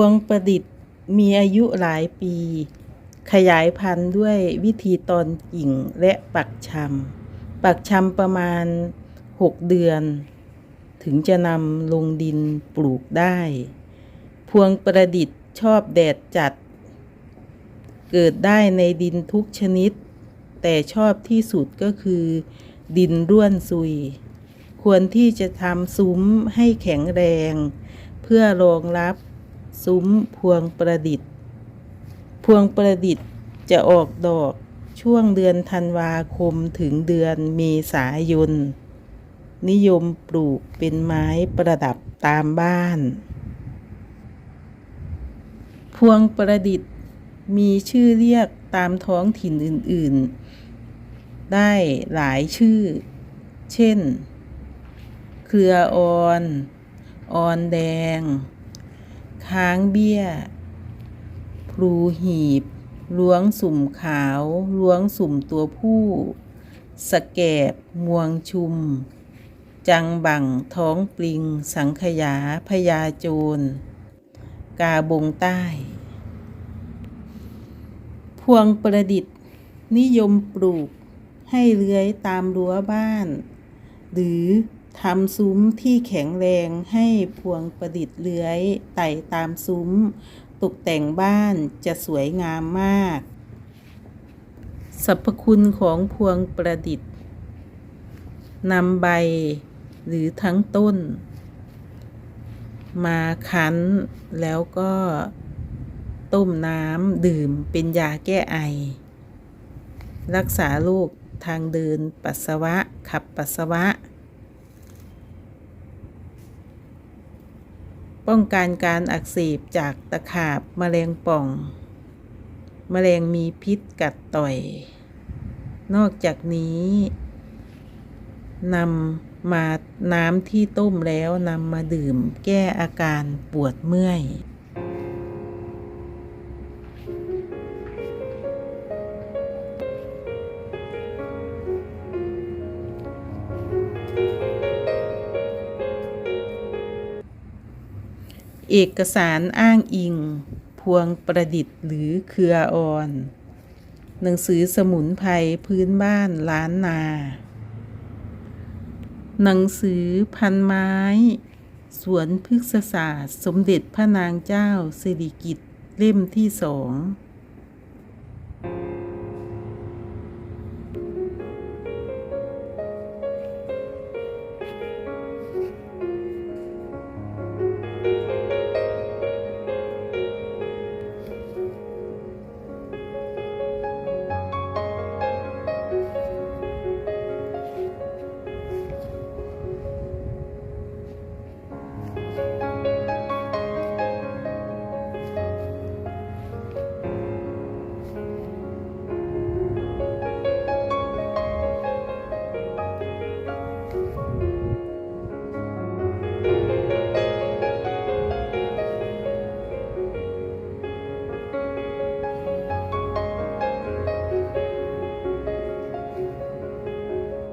วงประดิษฐ์มีอายุหลายปี ขยายพันธุ์ด้วยวิธีตอนกิ่งและปักชำปักชำประมาณ 6 เดือน ถึงจะนำลงดินปลูกได้ พวงประดิษฐ์ชอบแดดจัด เกิดได้ในดินทุกชนิด แต่ชอบที่สุดก็คือ ดินร่วนซุย ควรที่จะทำซุ้มให้แข็งแรง เพื่อรองรับ ซุ้มพวงประดิษฐ์ พวงประดิษฐ์จะออกดอกช่วงเดือนธันวาคมถึงเดือนเมษายน นิยมปลูกเป็นไม้ประดับตามบ้าน พวงประดิษฐ์มีชื่อเรียกตามท้องถิ่นอื่น ๆ ได้หลายชื่อ เช่น เครือออน ออนแดง ค้างเบี้ย พลูหีบ ล้วงสุ่มขาว ล้วงสุ่มตัวผู้ สแกบมวงชุม จังบังท้องปลิง สังขยาพยาโจร กาบงใต้ พวงประดิษฐ์ นิยมปลูกให้เลื้อยตามรั้วบ้าน หรือ ทำซุ้มที่แข็งแรงให้พวงประดิษฐ์เลื้อยไต่ตามซุ้ม ตกแต่งบ้านจะสวยงามมาก สรรพคุณของพวงประดิษฐ์นำใบหรือทั้งต้น มาคั้นแล้วก็ต้มน้ำดื่มเป็นยาแก้ไอ รักษาโรคทางเดินปัสสาวะขับปัสสาวะ ป้องกันการอักเสบจากตะขาบแมลงป่องแมลงมีพิษกัดต่อย นอกจากนี้นำมาน้ำที่ต้มแล้วนำมาดื่มแก้อาการปวดเมื่อย เอกสารอ้างอิง พวงประดิษฐ์หรือเครือออน หนังสือสมุนไพรพื้นบ้านล้านนา หนังสือพันไม้ สวนพฤกษศาสตร์ สมเด็จพระนางเจ้าสิริกิติ์เล่มที่สอง